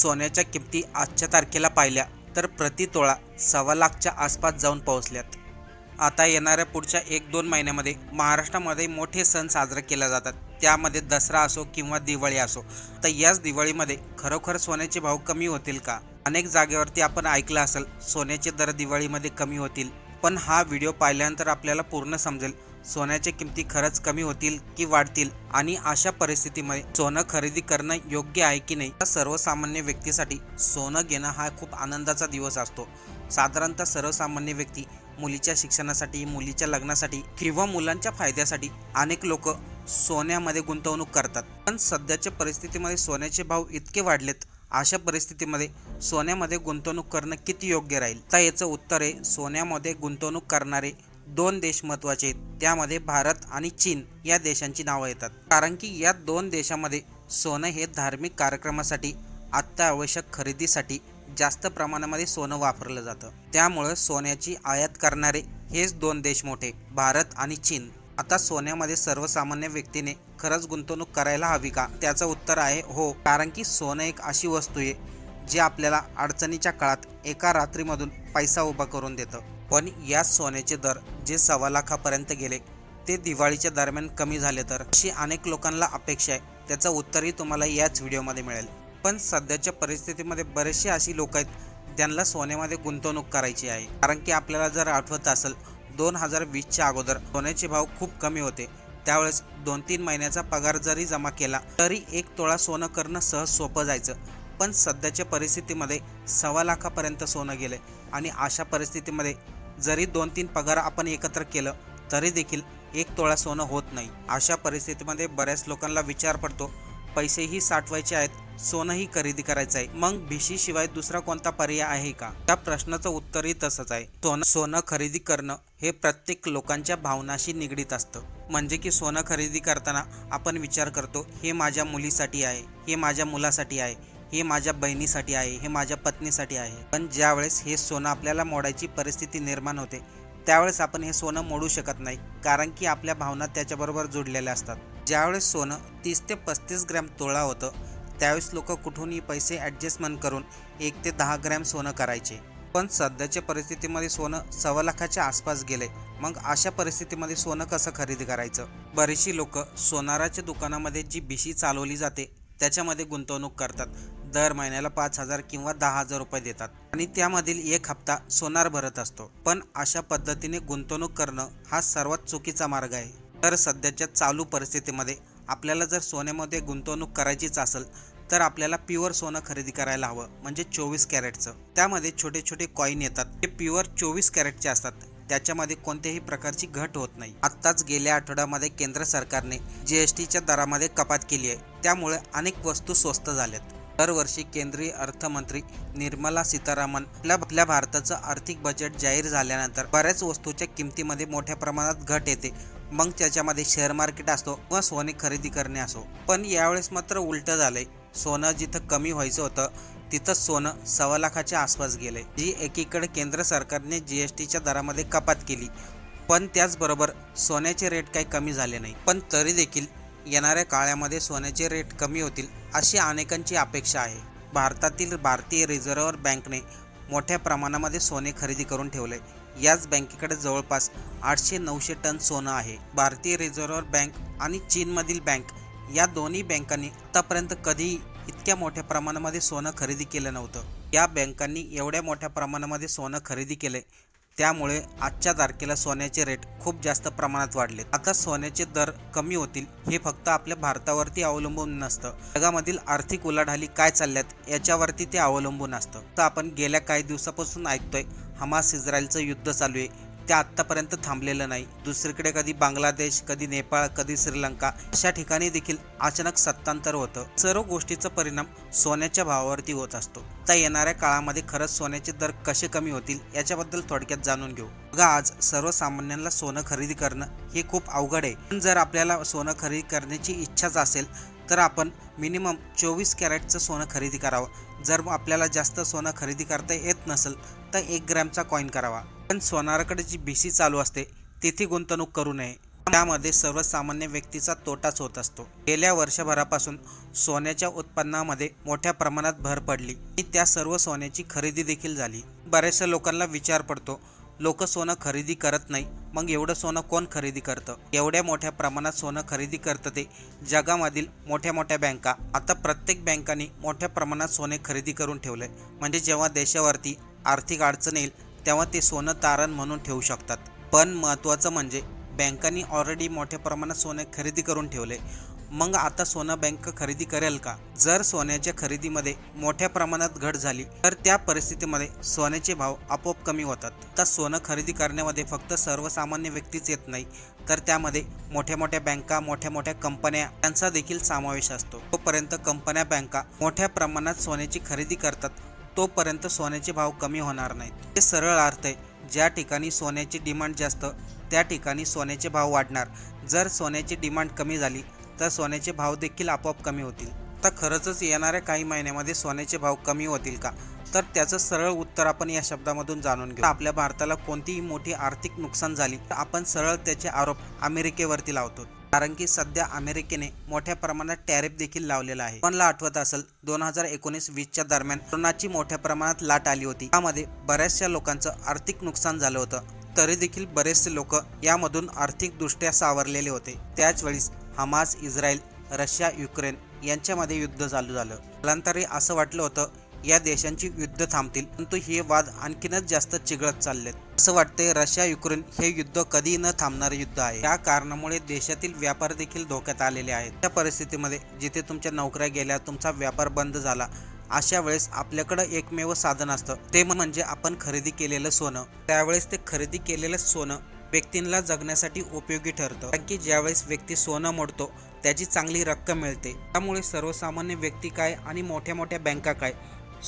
सोन्याच्या किमती आजच्या तारखेला पाहिल्या तर प्रति तोळा सव्वा लाखच्या आसपास जाऊन पोहोचल्यात. आता येणाऱ्या पुढच्या एक दोन महिन्यामध्ये महाराष्ट्रामध्ये मोठे सण साजरे केले जातात. त्यामध्ये दसरा असो किंवा दिवाळी असो तर याच दिवाळीमध्ये खरोखर सोन्याचे भाव कमी होतील का? अनेक जागेवरती आपण ऐकलं असेल सोन्याचे दर दिवाळीमध्ये कमी होतील पण हा व्हिडिओ पाहिल्यानंतर आपल्याला पूर्ण समजेल सोन्याच्या किमती खरंच कमी होतील की वाढतील? आणि अशा परिस्थितीमध्ये सोनं खरेदी करणं योग्य आहे की नाही? सर्वसामान्य व्यक्तीसाठी सोनं घेणं हा खूप आनंदाचा दिवस असतो. साधारणतः सर्वसामान्य व्यक्ती मुलीच्या शिक्षणासाठी मुलीच्या लग्नासाठी किंवा मुलांच्या फायद्यासाठी अनेक लोक सोन्यामध्ये गुंतवणूक करतात. पण सध्याच्या परिस्थितीमध्ये सोन्याचे भाव इतके वाढलेत अशा परिस्थितीमध्ये सोन्यामध्ये गुंतवणूक करणं किती योग्य राहील? तर याचं उत्तर आहे सोन्यामध्ये गुंतवणूक करणारे दोन देश महत्त्वाचे आहेत. त्यामध्ये भारत आणि चीन या देशांची नावं येतात. कारण की या दोन देशामध्ये सोनं हे धार्मिक कार्यक्रमासाठी अत्यावश्यक खरेदीसाठी जास्त प्रमाणामध्ये सोनं वापरलं जातं. त्यामुळं सोन्याची आयात करणारे हेच दोन देश मोठे भारत आणि चीन. आता सोन्यामध्ये सर्वसामान्य व्यक्तीने खरंच गुंतवणूक करायला हवी का? त्याचं उत्तर आहे हो. कारण की सोनं एक अशी वस्तू आहे जी आपल्याला अडचणीच्या काळात एका रात्रीमधून पैसा उभा करून देतं. पण या सोन्याचे दर जे सव्वा लाखापर्यंत गेले ते दिवाळीच्या दरम्यान कमी झाले तर? अशी अनेक लोकांना अपेक्षा आहे. त्याचं उत्तरही तुम्हाला याच व्हिडिओमध्ये मिळेल. पण सध्याच्या परिस्थितीमध्ये बरेचसे अशी लोक आहेत ज्यांना सोन्यामध्ये गुंतवणूक करायची आहे. कारण की आपल्याला जर आठवत असेल दोन हजार वीसच्या अगोदर सोन्याचे भाव खूप कमी होते. त्यावेळेस दोन तीन महिन्याचा पगार जरी जमा केला तरी एक तोळा सोनं करणं सहज सोपं जायचं. पण सध्याच्या परिस्थितीमध्ये सव्वा लाखापर्यंत सोनं गेले आणि अशा परिस्थितीमध्ये जरी दोन तीन पगार आपण एकत्र केलं तरी देखील एक तोळा सोनं होत नाही. अशा परिस्थितीमध्ये बऱ्याच लोकांना विचार पडतो पैसेही साठवायचे आहेत सोनंही खरेदी करायचं आहे. मग भिशीशिवाय दुसरा कोणता पर्याय आहे का? त्या प्रश्नाचं उत्तरही तसंच आहे. सोनं सोनं खरेदी करणं हे प्रत्येक लोकांच्या भावनाशी निगडीत असतं. म्हणजे की सोनं खरेदी करताना आपण विचार करतो हे माझ्या मुलीसाठी आहे हे माझ्या मुलासाठी आहे हे माझ्या बहिणीसाठी आहे हे माझ्या पत्नीसाठी आहे. पण ज्यावेळेस हे सोनं आपल्याला मोडायची परिस्थिती निर्माण होते त्यावेळेस आपण हे सोनं मोडू शकत नाही कारण की आपल्या भावना त्याच्याबरोबर जोडलेल्या असतात. ज्यावेळेस सोनं तीस ते पस्तीस ग्रॅम तोळा होतं त्यावेळेस लोक कुठूनही पैसे ॲडजस्टमेंट करून एक ते दहा ग्रॅम सोनं करायचे. पण सध्याच्या परिस्थितीमध्ये सोनं सव्वा लाखाच्या आसपास गेले मग अशा परिस्थितीमध्ये सोनं कसं खरेदी करायचं? बरीचशी लोक सोनाराच्या दुकानामध्ये जी बिशी चालवली जाते त्याच्यामध्ये गुंतवणूक करतात. दर महिन्याला पाच हजार किंवा दहा हजार रुपये देतात. आणि त्यामधील एक हप्ता सोनार भरत असतो. पण अशा पद्धतीने गुंतवणूक करणं हा सर्वात चुकीचा मार्ग आहे. तर सध्याच्या चालू परिस्थितीमध्ये आपल्याला जर सोन्यामध्ये गुंतवणूक करायचीच असेल तर आपल्याला प्युअर सोनं खरेदी करायला हवं म्हणजे चोवीस कॅरेटचं. त्यामध्ये छोटे छोटे कॉईन येतात. ते प्युअर चोवीस कॅरेटचे असतात. त्याच्यामध्ये कोणत्याही प्रकारची घट होत नाही. आत्ताच गेल्या आठवड्यामध्ये केंद्र सरकारने जी एस टीच्या दरामध्ये कपात केली आहे. त्यामुळे अनेक वस्तू स्वस्त झाल्यात. दरवर्षी केंद्रीय अर्थमंत्री निर्मला सीतारामन आपल्या आपल्या भारताचं आर्थिक बजेट जाहीर झाल्यानंतर बऱ्याच वस्तूच्या किमतीमध्ये मोठ्या प्रमाणात घट येते. मग त्याच्यामध्ये शेअर मार्केट असतो किंवा सोने खरेदी करणे असो. पण यावेळेस मात्र उलटं झालंय. सोनं जिथं कमी व्हायचं होतं तिथं सोनं सव्वा लाखाच्या आसपास गेले जी एकीकडे केंद्र सरकारने जी एस टीच्या दरामध्ये कपात केली पण त्याचबरोबर सोन्याचे रेट काही कमी झाले नाही. पण तरी देखील येणाऱ्या काळामध्ये सोन्याचे रेट कमी होतील अशी अनेकांची अपेक्षा आहे. भारतातील भारतीय रिझर्व्ह बँकने मोठ्या प्रमाणामध्ये सोने खरेदी करून ठेवले. याच बँकेकडे जवळपास आठशे नऊशे टन सोनं आहे. भारतीय रिझर्व्ह बँक आणि चीनमधील बँक या दोन्ही बँकांनी आतापर्यंत कधीही इतक्या मोठ्या प्रमाणामध्ये सोनं खरेदी केलं नव्हतं. या बँकांनी एवढ्या मोठ्या प्रमाणामध्ये सोनं खरेदी केले त्यामुळे आजच्या तारखेला सोन्याचे रेट खूप जास्त प्रमाणात वाढले आता सोन्याचे दर कमी होतील हे फक्त आपल्या भारतावरती अवलंबून नसतं. जगामधील आर्थिक उलाढाली काय चालल्यात याच्यावरती ते अवलंबून असतं. तर आपण गेल्या काही दिवसापासून ऐकतोय हमास इस्रायलचं युद्ध चालू आहे. ते आत्तापर्यंत थांबलेलं नाही. दुसरीकडे कधी बांगलादेश कधी नेपाळ कधी श्रीलंका अशा ठिकाणी देखील अचानक सत्तांतर होतं. सर्व गोष्टीचा परिणाम सोन्याच्या भावावरती होत असतो. तर येणाऱ्या काळामध्ये खरंच सोन्याचे दर कसे कमी होतील याच्याबद्दल थोडक्यात जाणून घेऊ. बघा आज सर्वसामान्यांना सोनं खरेदी करणं हे खूप अवघड आहे. पण जर आपल्याला सोनं खरेदी करण्याची इच्छाच असेल तर आपण मिनिमम चोवीस कॅरेटचं सोनं खरेदी करावं. जर आपल्याला जास्त सोनं खरेदी करता येत नसेल तर एक ग्रॅमचा कॉईन करावा. पण सोनाराकडे जी भिशी चालू असते तेथे गुंतवणूक करू नये. त्यामध्ये सर्वसामान्य व्यक्तीचा तोटाच होत असतो. गेल्या वर्षभरापासून सोन्याच्या उत्पन्नामध्ये मोठ्या प्रमाणात भर पडली आणि त्या सर्व सोन्याची खरेदी देखील झाली. बऱ्याचशा लोकांना विचार पडतो लोक सोनं खरेदी करत नाही मग एवढं सोनं कोण खरेदी करतं? एवढ्या मोठ्या प्रमाणात सोनं खरेदी करतं ते जगामधील मोठ्या मोठ्या बँका. आता प्रत्येक बँकांनी मोठ्या प्रमाणात सोने खरेदी करून ठेवलंय. म्हणजे जेव्हा देशावरती आर्थिक अडचण येईल तेव्हा ते सोनं तारण म्हणून ठेवू शकतात. पण महत्त्वाचं म्हणजे बँकांनी ऑलरेडी मोठ्या प्रमाणात सोने खरेदी करून ठेवले. मग आता सोनं बँक खरेदी करेल का? जर सोन्याच्या खरेदीमध्ये मोठ्या प्रमाणात घट झाली तर त्या परिस्थितीमध्ये सोन्याचे भाव आपोआप कमी होतात. तर सोनं खरेदी करण्यामध्ये फक्त सर्वसामान्य व्यक्तीच येत नाही तर त्यामध्ये मोठ्या मोठ्या बँका मोठ्या मोठ्या कंपन्या यांचा देखील समावेश असतो. तोपर्यंत कंपन्या बँका मोठ्या प्रमाणात सोन्याची खरेदी करतात तोपर्यंत सोन्याचे भाव कमी होणार नाहीत. हे सरळ अर्थ आहे ज्या ठिकाणी सोन्याची डिमांड जास्त त्या ठिकाणी सोन्याचे भाव वाढणार. जर सोन्याची डिमांड कमी झाली तर सोन्याचे भाव देखील आपोआप कमी होतील. तर खरंचच येणाऱ्या काही महिन्यामध्ये सोन्याचे भाव कमी होतील का? तर त्याचं सरळ उत्तर आपण या शब्दामधून जाणून घेऊ. आपल्या भारताला कोणतीही मोठी आर्थिक नुकसान झाली तर आपण सरळ त्याचे आरोप अमेरिकेवरती लावतो. कारण की सध्या अमेरिकेने मोठ्या प्रमाणात टॅरिफ देखील लावलेला आहे. मला आठवत असेल दोन हजार एकोणीस वीसच्या दरम्यान कोरोनाची मोठ्या प्रमाणात लाट आली होती. त्यामध्ये बऱ्याचशा लोकांचं आर्थिक नुकसान झालं होतं. तरी देखील बरेचसे लोक यामधून आर्थिकदृष्ट्या सावरलेले होते. त्याच वेळेस हमास इस्रायल रशिया युक्रेन यांच्यामध्ये युद्ध चालू झालं. कालांतरी असं वाटलं होतं या देशांची युद्ध थांबतील परंतु हे वाद आणखीनच जास्त चिघळत चाललेत. असं वाटतंय रशिया युक्रेन हे युद्ध कधी न थांबणारे युद्ध आहे. या कारणामुळे देशातील व्यापार देखील धोक्यात आलेले आहेत. त्या परिस्थितीमध्ये जिथे तुमच्या नोकऱ्या गेल्या तुमचा व्यापार बंद झाला अशा वेळेस आपल्याकडं एकमेव साधन असतं. ते म्हणजे आपण खरेदी केलेलं सोनं. त्यावेळेस ते खरेदी केलेलं सोनं व्यक्तींना जगण्यासाठी उपयोगी ठरतं. कारण की ज्यावेळेस व्यक्ती सोनं मोडतो त्याची चांगली रक्कम मिळते. त्यामुळे सर्वसामान्य व्यक्ती काय आणि मोठ्या मोठ्या बँका काय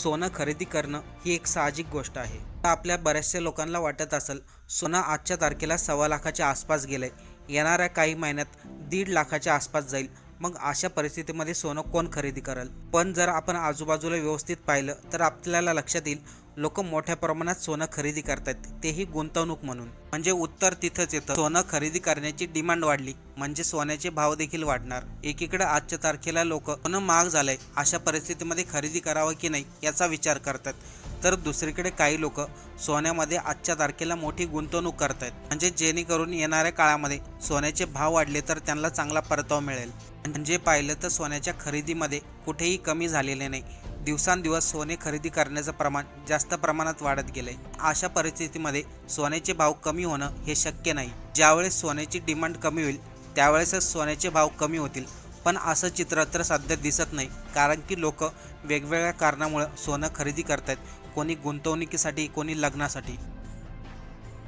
सोनं खरेदी करणं ही एक साहजिक गोष्ट आहे. आपल्या बऱ्याचशा लोकांना वाटत असेल सोनं आजच्या तारखेला सव्वा लाखाच्या आसपास गेलंय. येणाऱ्या काही महिन्यात दीड लाखाच्या आसपास जाईल. मग अशा परिस्थितीमध्ये सोनं कोण खरेदी करेल? पण जर आपण आजूबाजूला व्यवस्थित पाहिलं तर आपल्याला लक्षात येईल लोक मोठ्या प्रमाणात सोनं खरेदी करतात. तेही गुंतवणूक म्हणून. म्हणजे उत्तर तिथंच येतं. सोनं खरेदी करण्याची डिमांड वाढली म्हणजे सोन्याचे भाव देखील वाढणार. एकीकडे आजच्या तारखेला लोक सोनं महाग झालंय अशा परिस्थितीमध्ये खरेदी करावं की नाही याचा विचार करतात. तर दुसरीकडे काही लोक सोन्यामध्ये आजच्या तारखेला मोठी गुंतवणूक करत आहेत म्हणजे जेणेकरून येणाऱ्या काळामध्ये सोन्याचे भाव वाढले तर त्यांना चांगला परतावा मिळेल. म्हणजे पाहिलं तर सोन्याच्या खरेदीमध्ये कुठेही कमी झालेले नाही. दिवसांदिवस सोने खरेदी करण्याचं प्रमाण जास्त प्रमाणात वाढत गेलंय. अशा परिस्थितीमध्ये सोन्याचे भाव कमी होणं हे शक्य नाही. ज्यावेळेस सोन्याची डिमांड कमी होईल त्यावेळेसच सोन्याचे भाव कमी होतील. पण असं चित्र तर सध्या दिसत नाही कारण की लोक वेगवेगळ्या कारणामुळं सोनं खरेदी करतात कोणी गुंतवणुकीसाठी कोणी लग्नासाठी.